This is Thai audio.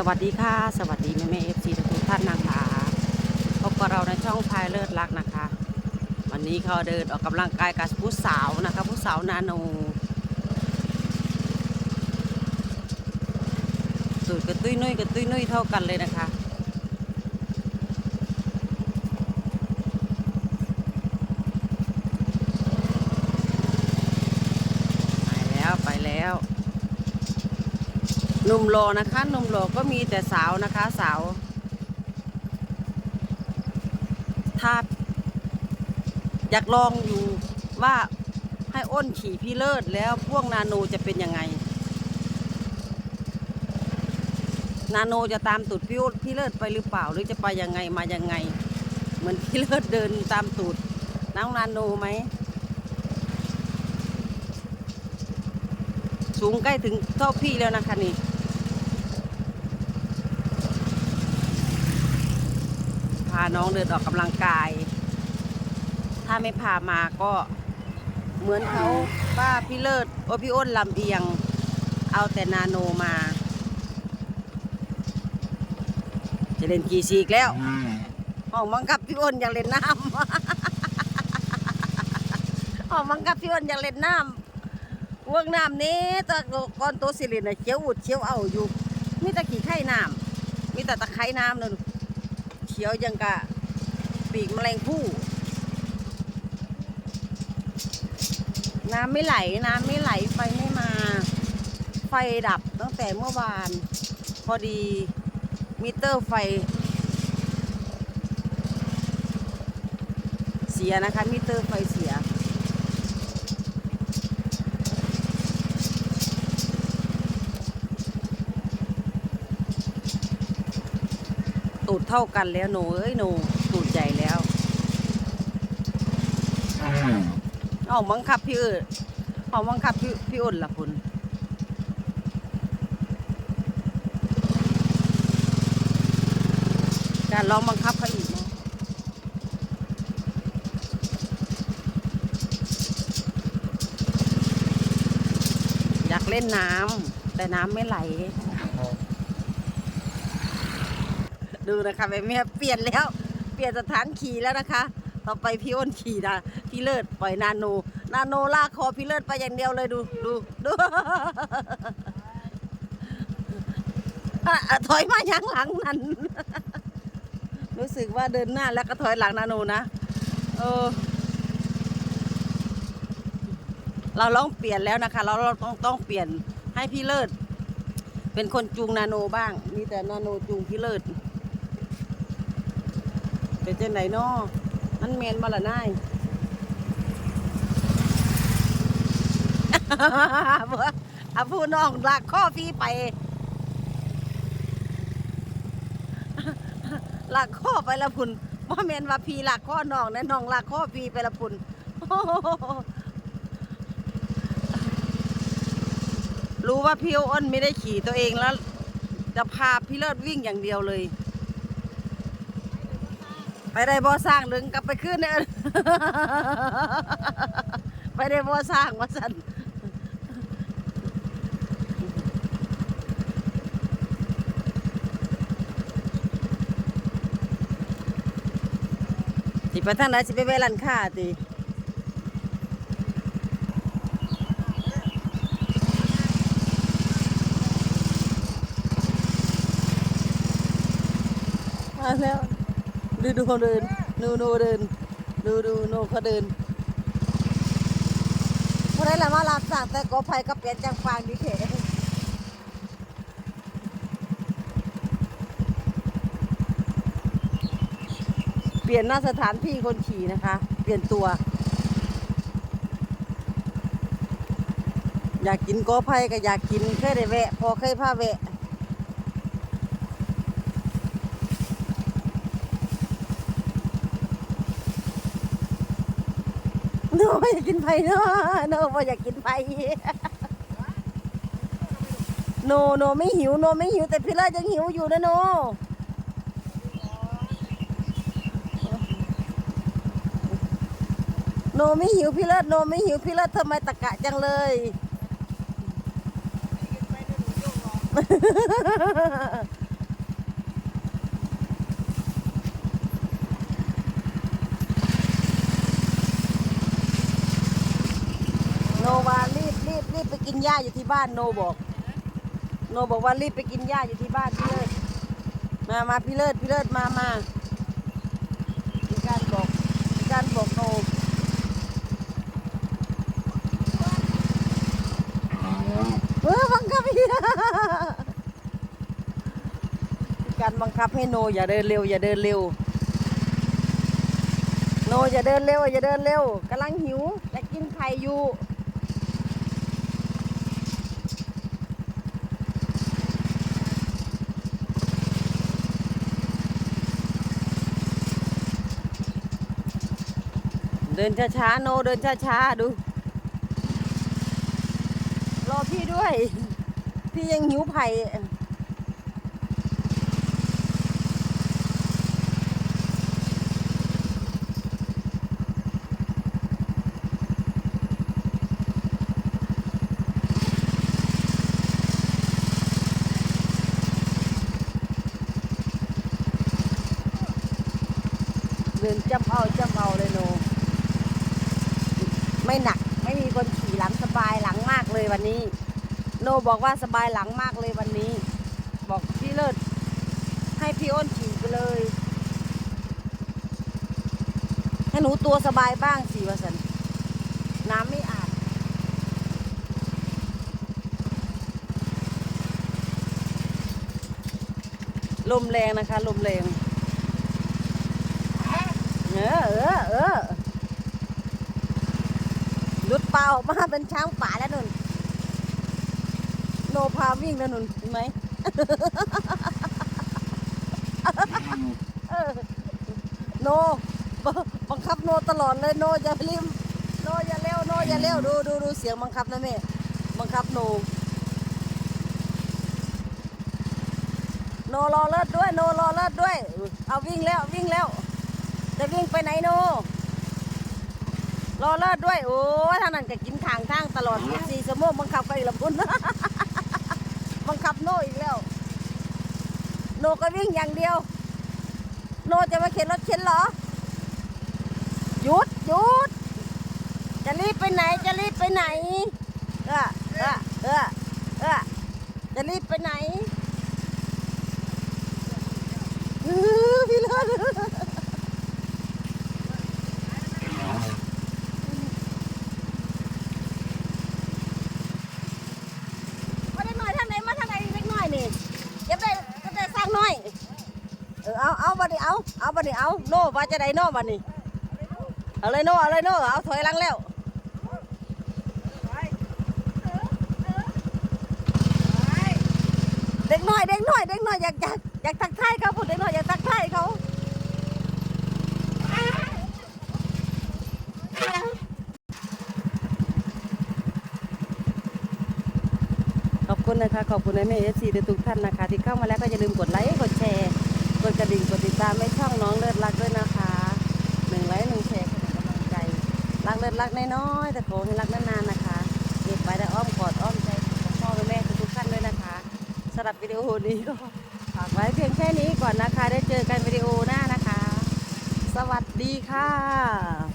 สวัสดีค่ะ สวัสดีแม่แม่เอฟซีทุกท่านนะคะพบกับเราในช่องพายเลิศรักนะคะ วันนี้เขาเดินออกกำลังกายกับผู้สาวนะคะ ผู้สาวนาโนสูตรกระตุ้ยนุ้ยกระตุ้ยนุ้ยเท่ากันเลยนะคะ ไปแล้วไปแล้วหนุ่ มโลนะคะนุ่มโลก็มีแต่สาวนะคะ สาวถ้าอยากลองอยู่ว่าให้อ้นขี่พี่เลิศแล้วพวกนาโนจะเป็นยังไง นาโนจะตามตูดพี่พี่เลิศไปหรือเปล่า หรือจะไปยังไงมายังไง เหมือนพี่เลิศเดินตามตูดน้องนาโนไหมสูงใกล้ถึงเท่าพี่แล้วนะคะนี่าน้องเดินออกกำลังกาย ถ้าไม่พามาก็เหมือนเขาป้าพี่เลิศโอพี่อ้นลำเอียง เอาแต่นาโนมา จะเล่นกี่สีกแล้วห้องบังคับพี่อ้นอยากเล่นน้ำห้องบังคับพี่อ้นอยากเล่นน้ำเวงน้ำนี้ตะกอนตัวสิริน่ะเขียวอุดเขียวเอาอยู่มีแต่ขี้ไข่น้ำมีแต่ตะไคร่น้ำนั่นเขียวยังกะปีกแมลงผู้ น้ำไม่ไหล น้ำไม่ไหล ไฟไม่มา ไฟดับตั้งแต่เมื่อวาน พอดีมิเตอร์ไฟ เสียนะคะ มิเตอร์ไฟเสีย ตู ดเท่ากันแล้วหนูเอ้ยหนูตูดใหญ่แล้วเอาบังคับพี่เอ้ยเอาบังคับพี่พี่อ้นละคุณการลองบังคับเขาอีกนะอยากเล่นน้ำแต่น้ำไม่ไหล ดูนะคะแม่แม่เปลี่ยนแล้ว เปลี่ยนสถานขี่แล้วนะคะ ต่อไปพี่อ้นขี่นะพี่เลิศปล่อยนาโน นาโนลากคอพี่เลิศไปอย่างเดียวเลยดูดูดูถอยมาอย่างหลังนั้น รู้สึกว่าเดินหน้าแล้วก็ถอยหลังนาโนนะเออเราลองเปลี่ยนแล้วนะคะ เราเราต้องต้องเปลี่ยนให้พี่เลิศเป็นคนจูงนาโนบ้าง มีแต่นาโนจูงพี่เลิศ เป็นจังไดน้อมันเมนบ่ละนายบ่อาผู้น้องลากข้อพี่ไปลากข้อไปละพุ่นบ่แมนว่าพี่ลากข้อน้องนะน้องลากข้อพี่ไปละพุ่นรู้ว่าพี่อ้นไม่ได้ขี่ตัวเองแล้ว จะพาพี่เลิศวิ่งอย่างเดียวเลย ไปได้บ่อสร้างดึงกลับไปขึ้นเนี่ยไปได้บ่อสร้างว่าสันสิไปทางไหนสิไปเวลันค่าติมาแล้ว ดูดูเขาเดินดูดูเดินดูดูโนเขาเดินพอได้แหละมาลาบสั่งแต่ก็ภัยก็เปลี่ยนจังฟางดีเถอะเปลี่ยนหน้าสถานที่คนขี่นะคะ เปลี่ยนตัว อยากกินโกไผ่ก็อยากกินเคยได้แวะ พอเคยพาแวะ นไม่อยากกินไผ่เนาะโนไม่อยากกินไผ่โนโนไม่หิวโนไม่หิวแต่พี่เลิศยังหิวอยู่นะโนโนไม่หิวพี่เลิศโนไม่หิวพี่เลิศทำไมตะกะจังเลย โน หญ้าอยู่ที่บ้านโนบอก โนบอกว่ารีบไปกินหญ้าอยู่ที่บ้านพี่เลิศมามาพี่เลิศพี่เลิศมามามีการบอกมีการบอกโนเออบังคับพี่มีการบังคับให้โน อย่าเดินเร็ว อย่าเดินเร็ว โนอย่าเดินเร็วอย่าเดินเร็วกำลังหิวจะกินไข่อยู่ เดินช้าๆโนเดินช้าๆดู รอพี่ด้วย พี่ยังหิวไผ่เดินจำเอาจำเอาเลยโน ไม่หนัก ไม่มีคนขี่หลังสบายหลังมากเลยวันนี้ โนบอกว่าสบายหลังมากเลยวันนี้ บอกพี่เลิศให้พี่อ้นขี่ไปเลยให้หนูตัวสบายบ้างสิวสันน้ำไม่อาบลมแรงนะคะ ลมแรง เออเออเออ หลุดเปล่าออกมาเป็นช้างป่าแล้วนุ่นโนพาวิ่งแล้วนุ่นเห็นไหมโนบบังคับโนตลอดเลยโนอย่าริมโนอย่าเร็วโนอย่าเร็วดูดูดูเสียงบังคับนะแม่บังคับโนโนรอเลิศด้วยโนรอเลิศด้วย เอาวิ่งแล้ววิ่งแล้ว จะวิ่งไปไหนโน รอเลิศด้วย โอ้ยทางนั้นก็กินทางทางตลอด24ชั่วโมงบังคับไปอีกและพุ่นบังคับโนอีกแล้ว โนก็วิ่งอย่างเดียว โนจะมาเข็นรถเข็นเหรอหยุดหยุดจะรีบไปไหนจะรีบไปไหน เออเออเออเออจะรีบไปไหนอื้อพี่เลิศ มาเล็กน้อยทางไหนมาทางไหนเล็กน้อยนี่อย่าไปอย่าไปสร้างน้อย เอาเอาบัดนี้เอาเอาบัดนี้เอาโน่ว่าจะได้โน่บัดนี้เอาเลยโน่เอาเลยโน่เอาถอยหลังแล้วเด็กน้อยเด็กน้อยเด็กน้อยอยากอยากอยากทักทายเขาพูดเด็กน้อยอยากทักทายเขาขอบคุณนะคะ ขอบคุณในแม่เอฟซีทุกท่านนะคะ ที่เข้ามาแล้วก็อย่าลืมกดไลค์กดแชร์ กดกระดิ่งกดติดตามให้ช่องน้องเลิศรักด้วยนะคะหนึ่งไลค์หนึ่งแชร์เป็นกำลังใจ รักเลิศรักน้อยๆแต่ขอให้รักนานๆนะคะเก็บไปได้อ้อมกอดอ้อมใจของพ่อและแม่ทุกๆท่านด้วยนะคะสำหรับวิดีโอนี้ก็ฝากไว้เพียงแค่นี้ก่อนนะคะ ได้เจอกันวิดีโอหน้านะคะ สวัสดีค่ะ